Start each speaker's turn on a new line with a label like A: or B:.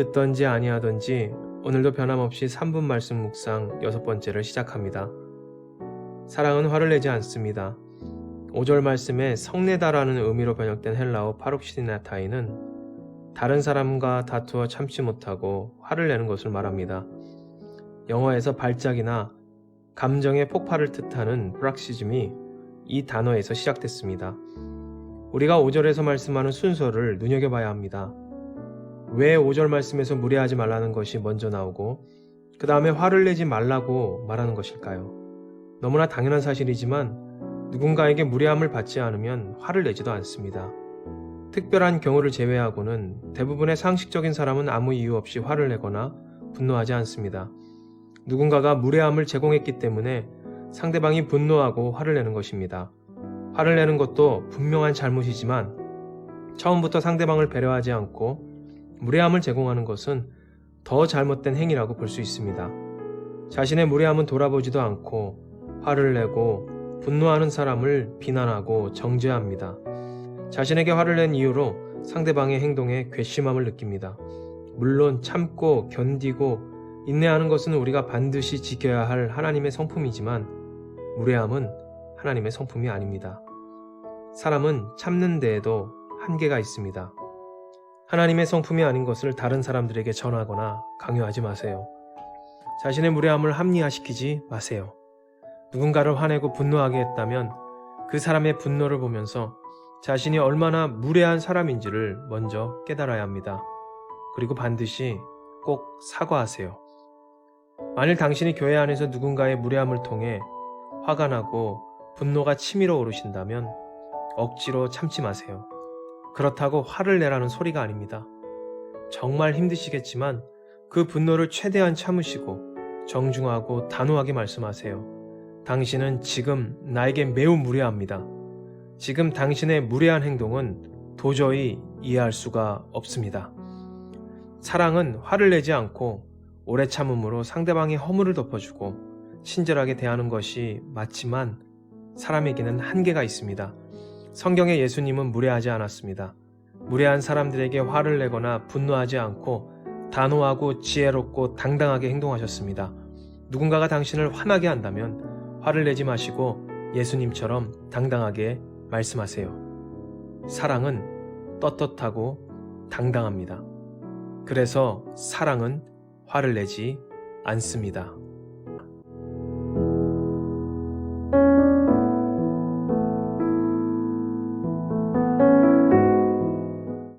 A: 듣던지 아니하던지 오늘도 변함없이 3분 말씀 묵상 여섯 번째를 시작합니다. 사랑은 화를 내지 않습니다. 5절 말씀에 성내다라는 의미로 번역된 헬라어 파록시디나타이는 다른 사람과 다투어 참지 못하고 화를 내는 것을 말합니다. 영어에서 발작이나 감정의 폭발을 뜻하는 프락시즘이 이 단어에서 시작됐습니다. 우리가 5절에서 말씀하는 순서를 눈여겨봐야 합니다. 왜 5절 말씀에서 무례하지 말라는 것이 먼저 나오고 그 다음에 화를 내지 말라고 말하는 것일까요? 너무나 당연한 사실이지만 누군가에게 무례함을 받지 않으면 화를 내지도 않습니다. 특별한 경우를 제외하고는 대부분의 상식적인 사람은 아무 이유 없이 화를 내거나 분노하지 않습니다. 누군가가 무례함을 제공했기 때문에 상대방이 분노하고 화를 내는 것입니다. 화를 내는 것도 분명한 잘못이지만 처음부터 상대방을 배려하지 않고 무례함을 제공하는 것은 더 잘못된 행위라고 볼 수 있습니다. 자신의 무례함은 돌아보지도 않고 화를 내고 분노하는 사람을 비난하고 정죄합니다. 자신에게 화를 낸 이유로 상대방의 행동에 괘씸함을 느낍니다. 물론 참고 견디고 인내하는 것은 우리가 반드시 지켜야 할 하나님의 성품이지만 무례함은 하나님의 성품이 아닙니다. 사람은 참는 데에도 한계가 있습니다. 하나님의 성품이 아닌 것을 다른 사람들에게 전하거나 강요하지 마세요. 자신의 무례함을 합리화시키지 마세요. 누군가를 화내고 분노하게 했다면 그 사람의 분노를 보면서 자신이 얼마나 무례한 사람인지를 먼저 깨달아야 합니다. 그리고 반드시 꼭 사과하세요. 만일 당신이 교회 안에서 누군가의 무례함을 통해 화가 나고 분노가 치밀어 오르신다면 억지로 참지 마세요. 그렇다고 화를 내라는 소리가 아닙니다. 정말 힘드시겠지만 그 분노를 최대한 참으시고 정중하고 단호하게 말씀하세요. 당신은 지금 나에게 매우 무례합니다. 지금 당신의 무례한 행동은 도저히 이해할 수가 없습니다. 사랑은 화를 내지 않고 오래 참음으로 상대방의 허물을 덮어주고 친절하게 대하는 것이 맞지만 사람에게는 한계가 있습니다. 성경의 예수님은 무례하지 않았습니다. 무례한 사람들에게 화를 내거나 분노하지 않고 단호하고 지혜롭고 당당하게 행동하셨습니다. 누군가가 당신을 화나게 한다면 화를 내지 마시고 예수님처럼 당당하게 말씀하세요. 사랑은 떳떳하고 당당합니다. 그래서 사랑은 화를 내지 않습니다.